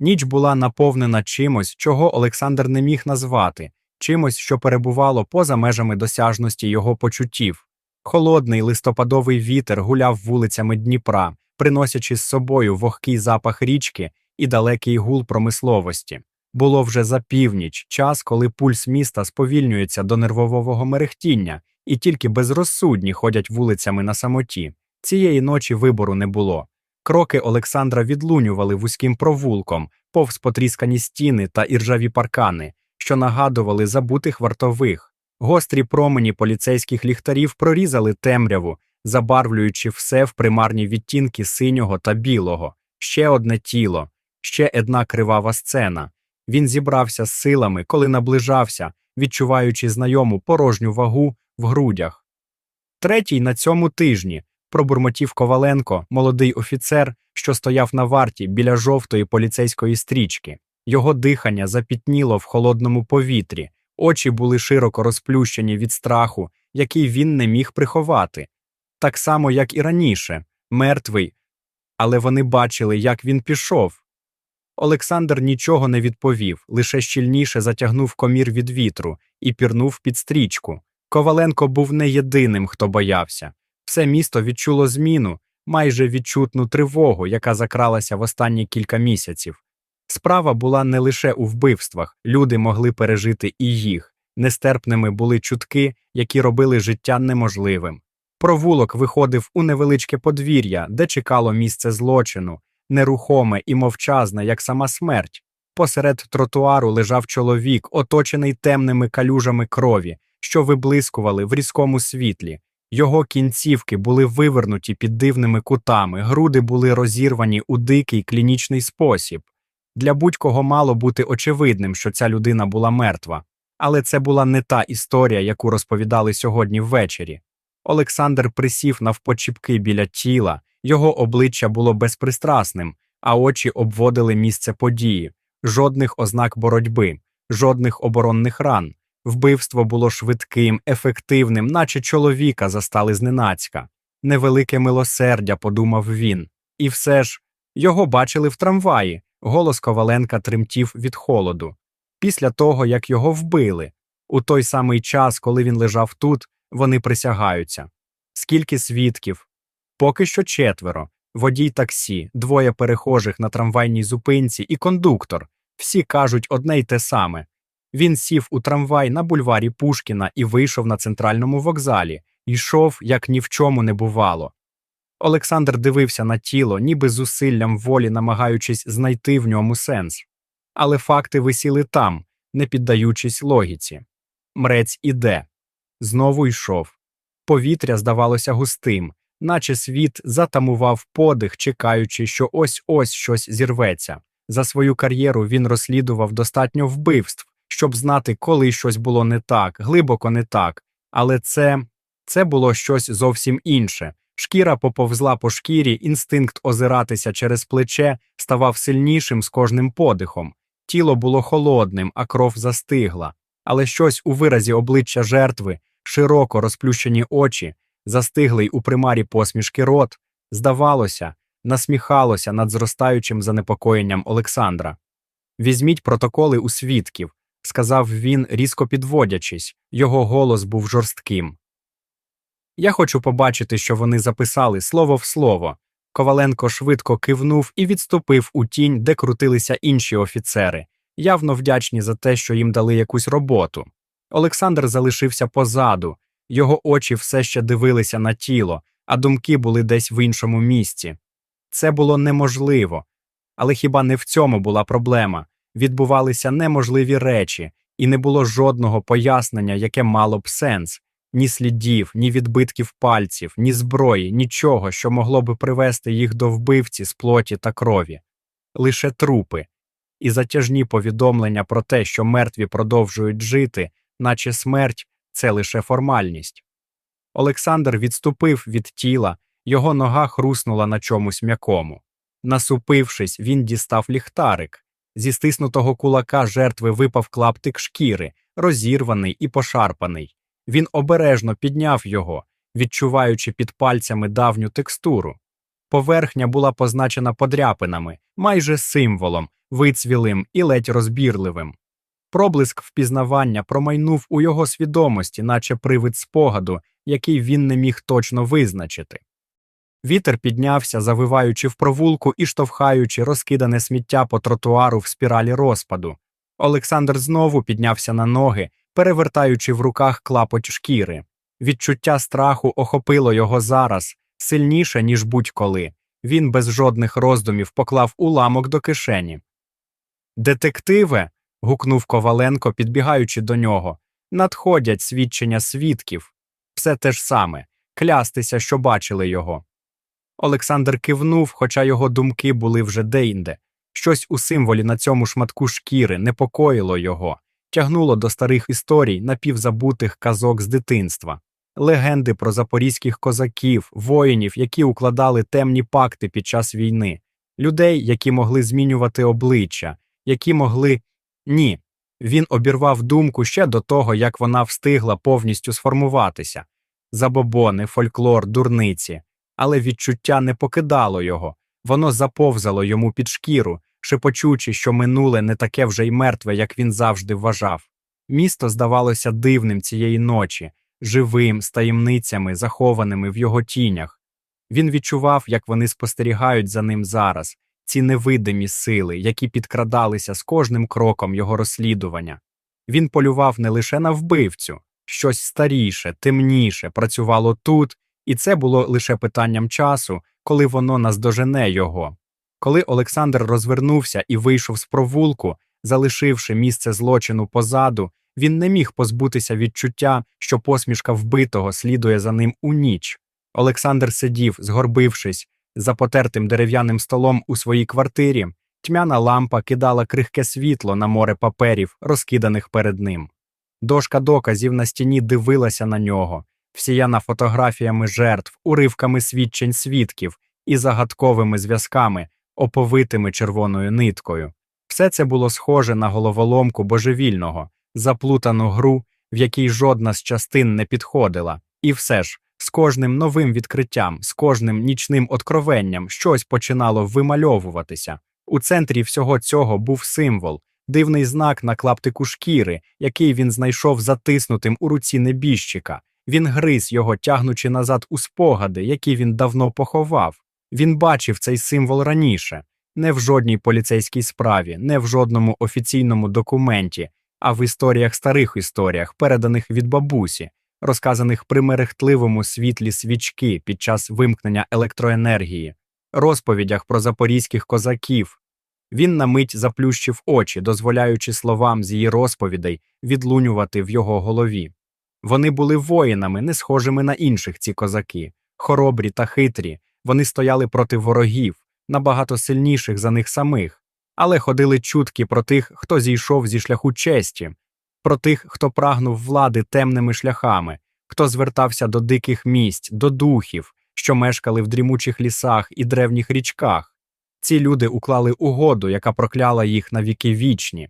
Ніч була наповнена чимось, чого Олександр не міг назвати, чимось, що перебувало поза межами досяжності його почуттів. Холодний листопадовий вітер гуляв вулицями Дніпра, приносячи з собою вогкий запах річки і далекий гул промисловості. Було вже за північ, час, коли пульс міста сповільнюється до нервового мерехтіння, і тільки безрозсудні ходять вулицями на самоті. Цієї ночі вибору не було. Кроки Олександра відлунювали вузьким провулком, повз потріскані стіни та іржаві паркани, що нагадували забутих вартових. Гострі промені поліцейських ліхтарів прорізали темряву, забарвлюючи все в примарні відтінки синього та білого. Ще одне тіло, ще одна кривава сцена. Він зібрався з силами, коли наближався, відчуваючи знайому порожню вагу в грудях. Третій на цьому тижні пробурмотів Коваленко, молодий офіцер, що стояв на варті біля жовтої поліцейської стрічки. Його дихання запітніло в холодному повітрі, очі були широко розплющені від страху, який він не міг приховати. Так само, як і раніше, мертвий, але вони бачили, як він пішов. Олександр нічого не відповів, лише щільніше затягнув комір від вітру і пірнув під стрічку. Коваленко був не єдиним, хто боявся. Все місто відчуло зміну, майже відчутну тривогу, яка закралася в останні кілька місяців. Справа була не лише у вбивствах, люди могли пережити і їх. Нестерпними були чутки, які робили життя неможливим. Провулок виходив у невеличке подвір'я, де чекало місце злочину, нерухоме і мовчазне, як сама смерть. Посеред тротуару лежав чоловік, оточений темними калюжами крові, що виблискували в різкому світлі. Його кінцівки були вивернуті під дивними кутами, груди були розірвані у дикий клінічний спосіб. Для будь-кого мало бути очевидним, що ця людина була мертва. Але це була не та історія, яку розповідали сьогодні ввечері. Олександр присів навпочіпки біля тіла, його обличчя було безпристрасним, а очі обводили місце події, жодних ознак боротьби, жодних оборонних ран. Вбивство було швидким, ефективним, наче чоловіка застали зненацька. Невелике милосердя, подумав він. І все ж його бачили в трамваї. Голос Коваленка тремтів від холоду. Після того, як його вбили, у той самий час, коли він лежав тут, вони присягаються. Скільки свідків? Поки що четверо. Водій таксі, двоє перехожих на трамвайній зупинці і кондуктор. Всі кажуть одне й те саме. Він сів у трамвай на бульварі Пушкіна і вийшов на центральному вокзалі, йшов, як ні в чому не бувало. Олександр дивився на тіло, ніби зусиллям волі намагаючись знайти в ньому сенс. Але факти висіли там, не піддаючись логіці. Мрець іде. Знову йшов. Повітря здавалося густим, наче світ затамував подих, чекаючи, що ось ось щось зірветься. За свою кар'єру він розслідував достатньо вбивств, щоб знати, коли щось було не так, глибоко не так. Але це, це було щось зовсім інше. Шкіра поповзла по шкірі, інстинкт озиратися через плече ставав сильнішим з кожним подихом. Тіло було холодним, а кров застигла. Але щось у виразі обличчя жертви, широко розплющені очі, застиглий у примарі посмішки рот, здавалося, насміхалося над зростаючим занепокоєнням Олександра. Візьміть протоколи у свідків, сказав він, різко підводячись, його голос був жорстким. Я хочу побачити, що вони записали слово в слово. Коваленко швидко кивнув і відступив у тінь, де крутилися інші офіцери, явно вдячні за те, що їм дали якусь роботу. Олександр залишився позаду, його очі все ще дивилися на тіло, а думки були десь в іншому місці. Це було неможливо. Але хіба не в цьому була проблема? Відбувалися неможливі речі, і не було жодного пояснення, яке мало б сенс ні слідів, ні відбитків пальців, ні зброї, нічого, що могло би привести їх до вбивці з плоті та крові, лише трупи, і затяжні повідомлення про те, що мертві продовжують жити, наче смерть це лише формальність. Олександр відступив від тіла, його нога хруснула на чомусь м'якому. Насупившись, він дістав ліхтарик. Зі стиснутого кулака жертви випав клаптик шкіри, розірваний і пошарпаний. Він обережно підняв його, відчуваючи під пальцями давню текстуру. Поверхня була позначена подряпинами, майже символом, вицвілим і ледь розбірливим. Проблиск впізнавання промайнув у його свідомості, наче привид спогаду, який він не міг точно визначити. Вітер піднявся, завиваючи в провулку і штовхаючи розкидане сміття по тротуару в спіралі розпаду. Олександр знову піднявся на ноги, перевертаючи в руках клапоть шкіри. Відчуття страху охопило його зараз сильніше, ніж будь-коли. Він без жодних роздумів поклав уламок до кишені. Детективе. гукнув Коваленко, підбігаючи до нього. Надходять свідчення свідків. Все те ж саме клястися, що бачили його. Олександр кивнув, хоча його думки були вже деінде. Щось у символі на цьому шматку шкіри непокоїло його, тягнуло до старих історій напівзабутих казок з дитинства, легенди про запорізьких козаків, воїнів, які укладали темні пакти під час війни, людей, які могли змінювати обличчя, які могли. Ні. Він обірвав думку ще до того, як вона встигла повністю сформуватися забобони, фольклор, дурниці, але відчуття не покидало його, воно заповзало йому під шкіру, шепочучи, що минуле не таке вже й мертве, як він завжди вважав. Місто здавалося дивним цієї ночі, живим, з таємницями, захованими в його тінях. Він відчував, як вони спостерігають за ним зараз, ці невидимі сили, які підкрадалися з кожним кроком його розслідування. Він полював не лише на вбивцю, щось старіше, темніше працювало тут, і це було лише питанням часу, коли воно наздожене його. Коли Олександр розвернувся і вийшов з провулку, залишивши місце злочину позаду, він не міг позбутися відчуття, що посмішка вбитого слідує за ним у ніч. Олександр сидів, згорбившись, за потертим дерев'яним столом у своїй квартирі, тьмяна лампа кидала крихке світло на море паперів, розкиданих перед ним. Дошка доказів на стіні дивилася на нього, всіяна фотографіями жертв, уривками свідчень свідків і загадковими зв'язками, оповитими червоною ниткою. Все це було схоже на головоломку божевільного, заплутану гру, в якій жодна з частин не підходила, і все ж, з кожним новим відкриттям, з кожним нічним откровенням щось починало вимальовуватися. У центрі всього цього був символ, дивний знак на клаптику шкіри, який він знайшов затиснутим у руці небіжчика. Він гриз його, тягнучи назад у спогади, які він давно поховав. Він бачив цей символ раніше, не в жодній поліцейській справі, не в жодному офіційному документі, а в історіях старих історіях, переданих від бабусі, розказаних при мерехтливому світлі свічки під час вимкнення електроенергії, розповідях про запорізьких козаків. Він на мить заплющив очі, дозволяючи словам з її розповідей відлунювати в його голові. Вони були воїнами, не схожими на інших ці козаки, хоробрі та хитрі, вони стояли проти ворогів, набагато сильніших за них самих, але ходили чутки про тих, хто зійшов зі шляху честі, про тих, хто прагнув влади темними шляхами, хто звертався до диких місць, до духів, що мешкали в дрімучих лісах і древніх річках. Ці люди уклали угоду, яка прокляла їх на віки вічні.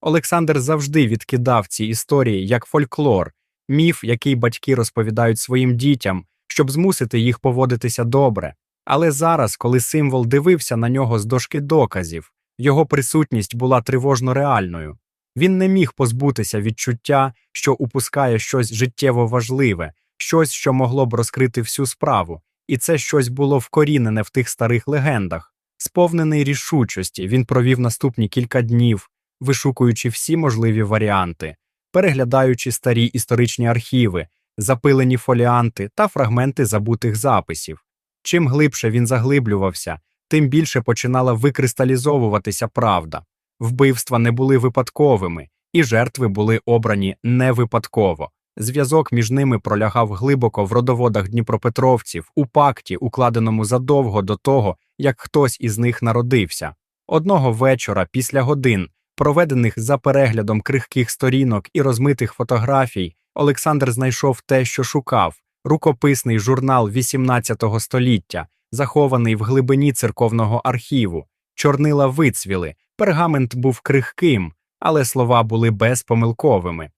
Олександр завжди відкидав ці історії як фольклор, міф, який батьки розповідають своїм дітям, щоб змусити їх поводитися добре. Але зараз, коли символ дивився на нього з дошки доказів, його присутність була тривожно реальною. Він не міг позбутися відчуття, що упускає щось життєво важливе, щось, що могло б розкрити всю справу, і це щось було вкорінене в тих старих легендах. Сповнений рішучості, він провів наступні кілька днів, вишукуючи всі можливі варіанти, переглядаючи старі історичні архіви, запилені фоліанти та фрагменти забутих записів. Чим глибше він заглиблювався, тим більше починала викристалізовуватися правда. Вбивства не були випадковими, і жертви були обрані не випадково. Зв'язок між ними пролягав глибоко в родоводах дніпропетровців у пакті, укладеному задовго до того, як хтось із них народився. Одного вечора, після годин, проведених за переглядом крихких сторінок і розмитих фотографій, Олександр знайшов те, що шукав рукописний журнал XVIII століття, захований в глибині церковного архіву. Чорнила вицвіли, пергамент був крихким, але слова були безпомилковими.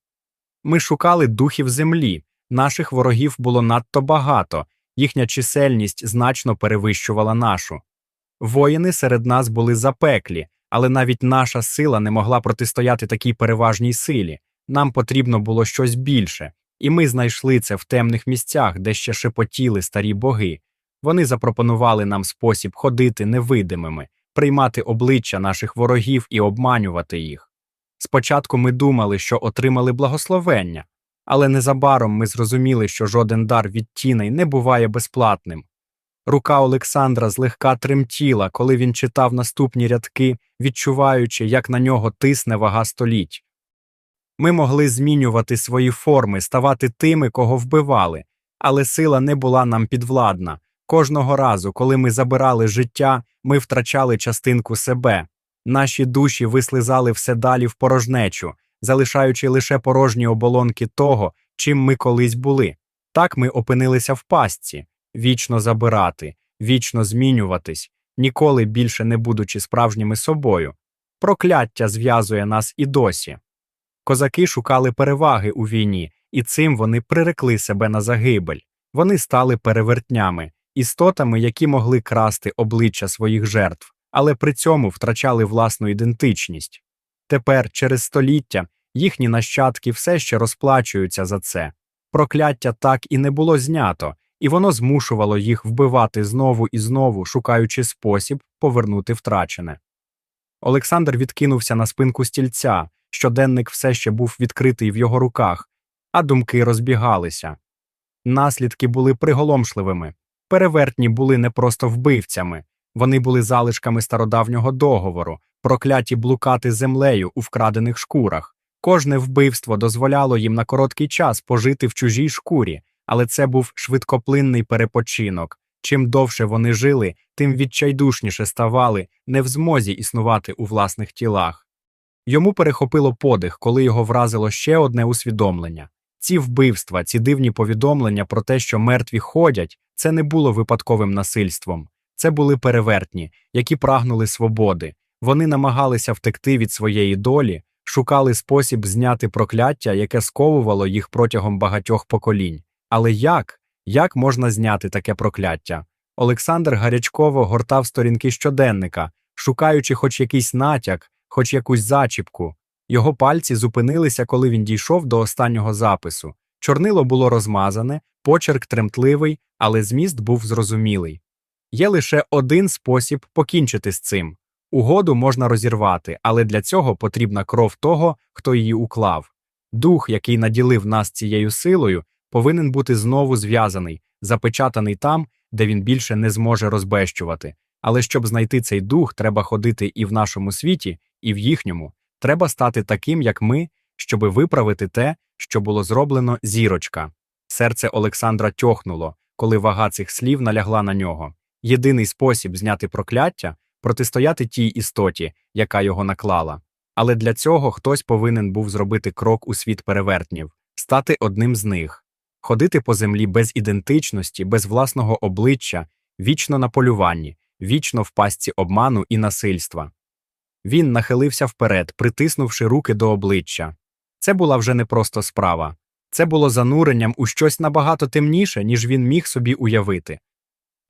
Ми шукали духів землі, наших ворогів було надто багато, їхня чисельність значно перевищувала нашу. Воїни серед нас були запеклі, але навіть наша сила не могла протистояти такій переважній силі. Нам потрібно було щось більше, і ми знайшли це в темних місцях, де ще шепотіли старі боги. Вони запропонували нам спосіб ходити невидимими, приймати обличчя наших ворогів і обманювати їх. Спочатку ми думали, що отримали благословення, але незабаром ми зрозуміли, що жоден дар від тіней не буває безплатним. Рука Олександра злегка тремтіла, коли він читав наступні рядки, відчуваючи, як на нього тисне вага століть. Ми могли змінювати свої форми, ставати тими, кого вбивали, але сила не була нам підвладна. Кожного разу, коли ми забирали життя, ми втрачали частинку себе. Наші душі вислизали все далі в порожнечу, залишаючи лише порожні оболонки того, чим ми колись були. Так ми опинилися в пастці вічно забирати, вічно змінюватись, ніколи більше не будучи справжніми собою. Прокляття зв'язує нас і досі. Козаки шукали переваги у війні, і цим вони прирекли себе на загибель. Вони стали перевертнями, істотами, які могли красти обличчя своїх жертв, але при цьому втрачали власну ідентичність. Тепер, через століття, їхні нащадки все ще розплачуються за це. Прокляття так і не було знято, і воно змушувало їх вбивати знову і знову, шукаючи спосіб повернути втрачене. Олександр відкинувся на спинку стільця, щоденник все ще був відкритий в його руках, а думки розбігалися. Наслідки були приголомшливими. Перевертні були не просто вбивцями, вони були залишками стародавнього договору, прокляті блукати землею у вкрадених шкурах. Кожне вбивство дозволяло їм на короткий час пожити в чужій шкурі, але це був швидкоплинний перепочинок. Чим довше вони жили, тим відчайдушніше ставали, не в змозі існувати у власних тілах. Йому перехопило подих, коли його вразило ще одне усвідомлення. Ці вбивства, ці дивні повідомлення про те, що мертві ходять, це не було випадковим насильством. Це були перевертні, які прагнули свободи. Вони намагалися втекти від своєї долі, шукали спосіб зняти прокляття, яке сковувало їх протягом багатьох поколінь. Але як? Як можна зняти таке прокляття? Олександр гарячково гортав сторінки щоденника, шукаючи хоч якийсь натяк, хоч якусь зачіпку. Його пальці зупинилися, коли він дійшов до останнього запису. Чорнило було розмазане, почерк тремтливий, але зміст був зрозумілий. Є лише один спосіб покінчити з цим. Угоду можна розірвати, але для цього потрібна кров того, хто її уклав. Дух, який наділив нас цією силою, повинен бути знову зв'язаний, запечатаний там, де він більше не зможе розбещувати. Але щоб знайти цей дух, треба ходити і в нашому світі, і в їхньому. Треба стати таким, як ми, щоби виправити те, що було зроблено зірочка. Серце Олександра тьохнуло, коли вага цих слів налягла на нього. Єдиний спосіб зняти прокляття протистояти тій істоті, яка його наклала. Але для цього хтось повинен був зробити крок у світ перевертнів, стати одним з них, ходити по землі без ідентичності, без власного обличчя, вічно на полюванні, вічно в пастці обману і насильства. Він нахилився вперед, притиснувши руки до обличчя. Це була вже не просто справа, це було зануренням у щось набагато темніше, ніж він міг собі уявити.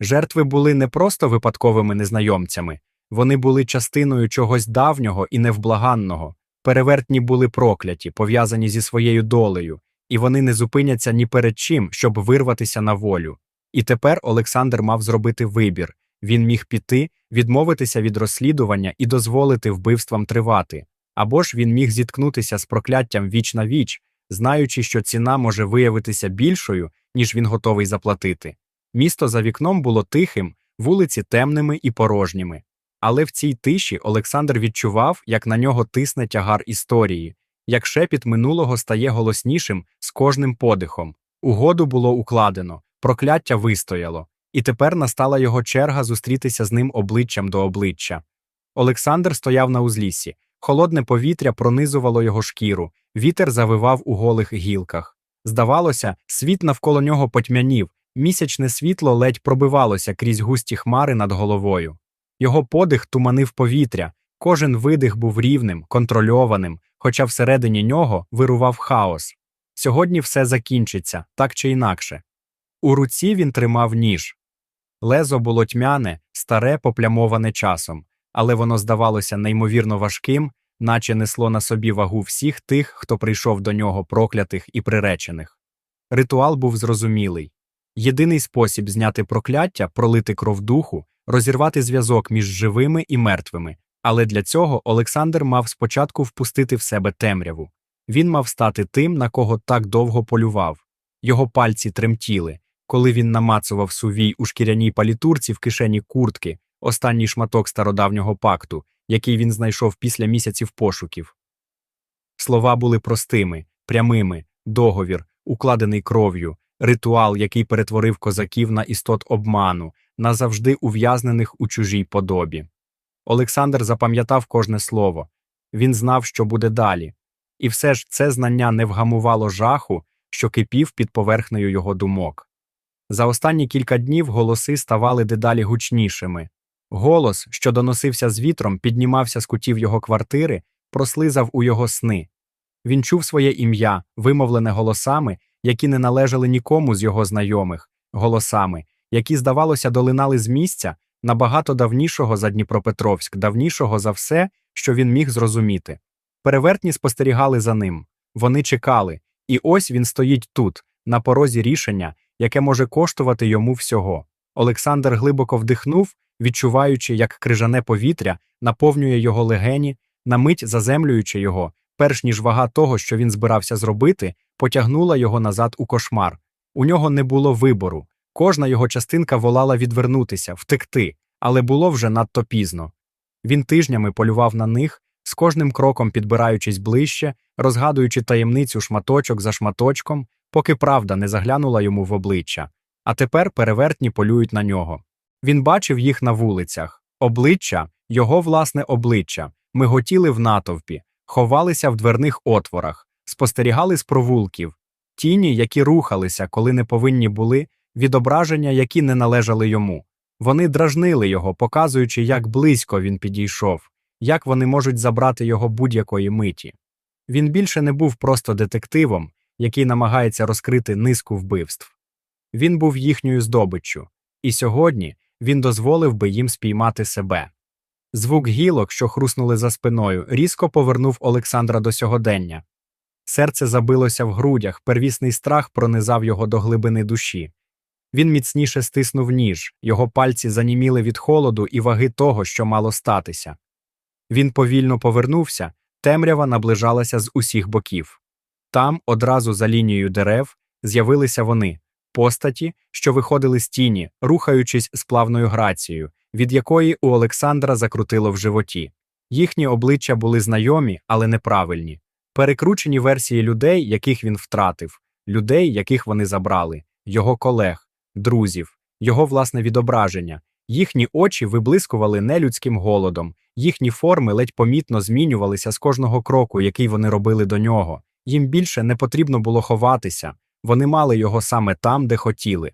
Жертви були не просто випадковими незнайомцями, вони були частиною чогось давнього і невблаганного. Перевертні були прокляті, пов'язані зі своєю долею, і вони не зупиняться ні перед чим, щоб вирватися на волю. І тепер Олександр мав зробити вибір він міг піти, відмовитися від розслідування і дозволити вбивствам тривати, або ж він міг зіткнутися з прокляттям віч на віч, знаючи, що ціна може виявитися більшою, ніж він готовий заплатити. Місто за вікном було тихим, вулиці темними і порожніми. Але в цій тиші Олександр відчував, як на нього тисне тягар історії, як шепіт минулого стає голоснішим з кожним подихом. Угоду було укладено, прокляття вистояло, і тепер настала його черга зустрітися з ним обличчям до обличчя. Олександр стояв на узліссі, холодне повітря пронизувало його шкіру, вітер завивав у голих гілках. Здавалося, світ навколо нього потьмянів, місячне світло ледь пробивалося крізь густі хмари над головою. Його подих туманив повітря, кожен видих був рівним, контрольованим, хоча всередині нього вирував хаос. Сьогодні все закінчиться, так чи інакше. У руці він тримав ніж. Лезо було тьмяне, старе, поплямоване часом, але воно здавалося неймовірно важким, наче несло на собі вагу всіх тих, хто прийшов до нього проклятих і приречених. Ритуал був зрозумілий. Єдиний спосіб зняти прокляття, пролити кров духу, розірвати зв'язок між живими і мертвими. Але для цього Олександр мав спочатку впустити в себе темряву. Він мав стати тим, на кого так довго полював. Його пальці тремтіли, коли він намацував сувій у шкіряній палітурці в кишені куртки, останній шматок стародавнього пакту, який він знайшов після місяців пошуків. Слова були простими, прямими, договір, укладений кров'ю, ритуал, який перетворив козаків на істот обману, назавжди ув'язнених у чужій подобі. Олександр запам'ятав кожне слово він знав, що буде далі, і все ж це знання не вгамувало жаху, що кипів під поверхнею його думок. За останні кілька днів голоси ставали дедалі гучнішими. Голос, що доносився з вітром, піднімався з кутів його квартири, прослизав у його сни. Він чув своє ім'я, вимовлене голосами, які не належали нікому з його знайомих, голосами, які, здавалося, долинали з місця набагато давнішого за Дніпропетровськ, давнішого за все, що він міг зрозуміти. Перевертні спостерігали за ним. Вони чекали, і ось він стоїть тут, на порозі рішення, яке може коштувати йому всього. Олександр глибоко вдихнув, відчуваючи, як крижане повітря наповнює його легені, на мить заземлюючи його, перш ніж вага того, що він збирався зробити, потягнула його назад у кошмар. У нього не було вибору. Кожна його частинка волала відвернутися, втекти, але було вже надто пізно. Він тижнями полював на них, з кожним кроком підбираючись ближче, розгадуючи таємницю шматочок за шматочком, поки правда не заглянула йому в обличчя. А тепер перевертні полюють на нього. Він бачив їх на вулицях, обличчя, його власне обличчя, миготіли в натовпі, ховалися в дверних отворах, спостерігали з провулків, тіні, які рухалися, коли не повинні були, відображення, які не належали йому. Вони дражнили його, показуючи, як близько він підійшов, як вони можуть забрати його будь-якої миті. Він більше не був просто детективом, який намагається розкрити низку вбивств. Він був їхньою здобиччю, і сьогодні він дозволив би їм спіймати себе. Звук гілок, що хруснули за спиною, різко повернув Олександра до сьогодення. Серце забилося в грудях, первісний страх пронизав його до глибини душі. Він міцніше стиснув ніж, його пальці заніміли від холоду і ваги того, що мало статися. Він повільно повернувся, темрява наближалася з усіх боків. Там, одразу за лінією дерев, з'явилися вони постаті, що виходили з тіні, рухаючись з плавною грацією, від якої у Олександра закрутило в животі. Їхні обличчя були знайомі, але неправильні, перекручені версії людей, яких він втратив, людей, яких вони забрали, його колег, друзів, його власне відображення. Їхні очі виблискували нелюдським голодом, їхні форми ледь помітно змінювалися з кожного кроку, який вони робили до нього. Їм більше не потрібно було ховатися, вони мали його саме там, де хотіли.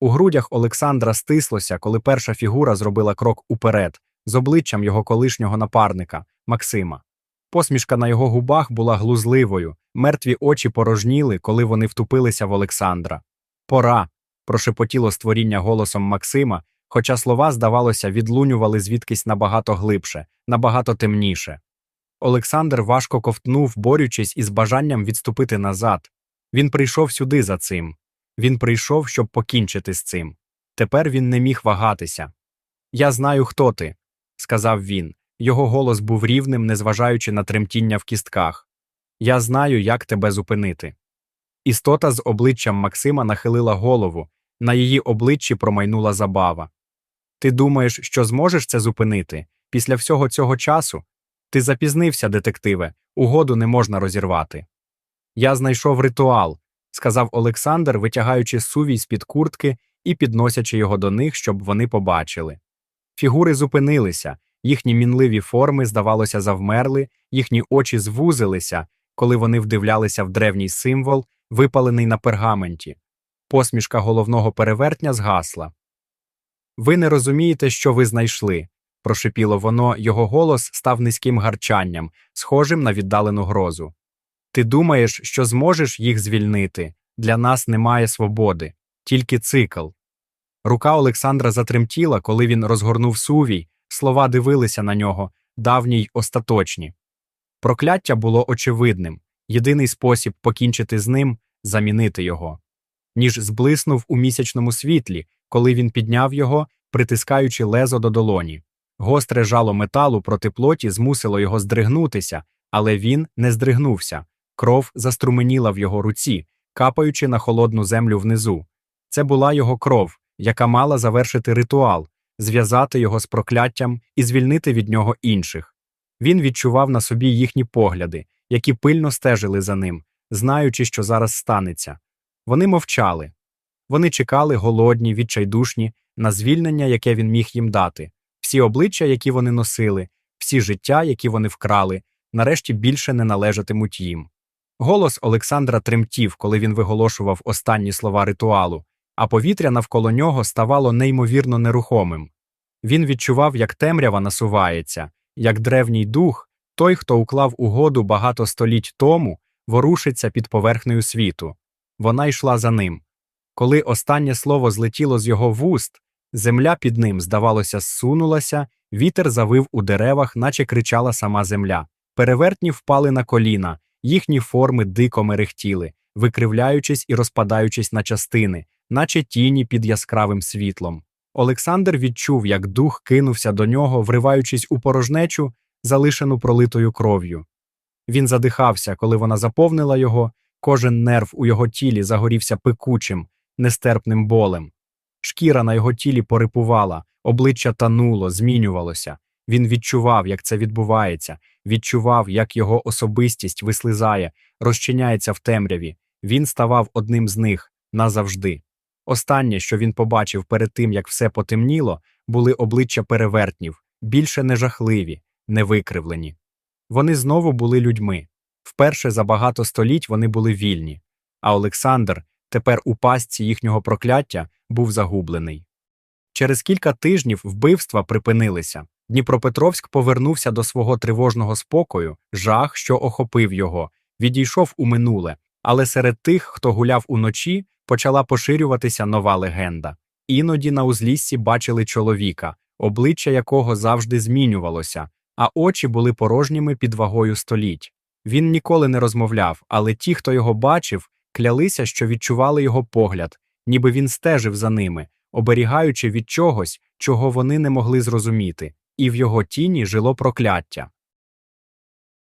У грудях Олександра стислося, коли перша фігура зробила крок уперед, з обличчям його колишнього напарника Максима. Посмішка на його губах була глузливою, мертві очі порожніли, коли вони втупилися в Олександра. Пора. Прошепотіло створіння голосом Максима, хоча слова, здавалося, відлунювали звідкись набагато глибше, набагато темніше. Олександр важко ковтнув, борючись із бажанням відступити назад. Він прийшов сюди за цим. Він прийшов, щоб покінчити з цим. Тепер він не міг вагатися. Я знаю, хто ти, сказав він. Його голос був рівним, незважаючи на тремтіння в кістках. Я знаю, як тебе зупинити. Істота з обличчям Максима нахилила голову, на її обличчі промайнула забава. Ти думаєш, що зможеш це зупинити? Після всього цього часу? Ти запізнився, детективе, угоду не можна розірвати. Я знайшов ритуал, сказав Олександр, витягаючи сувій з під куртки і підносячи його до них, щоб вони побачили. Фігури зупинилися, їхні мінливі форми, здавалося, завмерли, їхні очі звузилися, коли вони вдивлялися в древній символ, випалений на пергаменті. Посмішка головного перевертня згасла. Ви не розумієте, що ви знайшли, прошипіло воно, його голос став низьким гарчанням, схожим на віддалену грозу. Ти думаєш, що зможеш їх звільнити? Для нас немає свободи, тільки цикл. Рука Олександра затремтіла, коли він розгорнув сувій, слова дивилися на нього, давні й остаточні. Прокляття було очевидним єдиний спосіб покінчити з ним замінити його. Ніж зблиснув у місячному світлі, коли він підняв його, притискаючи лезо до долоні. Гостре жало металу проти плоті змусило його здригнутися, але він не здригнувся. Кров заструменіла в його руці, капаючи на холодну землю внизу. Це була його кров, яка мала завершити ритуал, зв'язати його з прокляттям і звільнити від нього інших. Він відчував на собі їхні погляди, які пильно стежили за ним, знаючи, що зараз станеться. Вони мовчали. Вони чекали голодні, відчайдушні, на звільнення, яке він міг їм дати, всі обличчя, які вони носили, всі життя, які вони вкрали, нарешті більше не належатимуть їм. Голос Олександра тремтів, коли він виголошував останні слова ритуалу, а повітря навколо нього ставало неймовірно нерухомим. Він відчував, як темрява насувається, як древній дух, той, хто уклав угоду багато століть тому, ворушиться під поверхнею світу. Вона йшла за ним. Коли останнє слово злетіло з його вуст, земля під ним, здавалося, зсунулася, вітер завив у деревах, наче кричала сама земля. Перевертні впали на коліна, їхні форми дико мерехтіли, викривляючись і розпадаючись на частини, наче тіні під яскравим світлом. Олександр відчув, як дух кинувся до нього, вриваючись у порожнечу, залишену пролитою кров'ю. Він задихався, коли вона заповнила його, кожен нерв у його тілі загорівся пекучим, нестерпним болем. Шкіра на його тілі порипувала, обличчя тануло, змінювалося. Він відчував, як це відбувається, відчував, як його особистість вислизає, розчиняється в темряві. Він ставав одним з них назавжди. Останнє, що він побачив перед тим, як все потемніло, були обличчя перевертнів, більше не жахливі, не викривлені. Вони знову були людьми. Вперше за багато століть вони були вільні, а Олександр, тепер у пастці їхнього прокляття, був загублений. Через кілька тижнів вбивства припинилися. Дніпропетровськ повернувся до свого тривожного спокою, жах, що охопив його, відійшов у минуле, але серед тих, хто гуляв уночі, почала поширюватися нова легенда. Іноді на узліссі бачили чоловіка, обличчя якого завжди змінювалося, а очі були порожніми під вагою століть. Він ніколи не розмовляв, але ті, хто його бачив, клялися, що відчували його погляд, ніби він стежив за ними, оберігаючи від чогось, чого вони не могли зрозуміти, і в його тіні жило прокляття.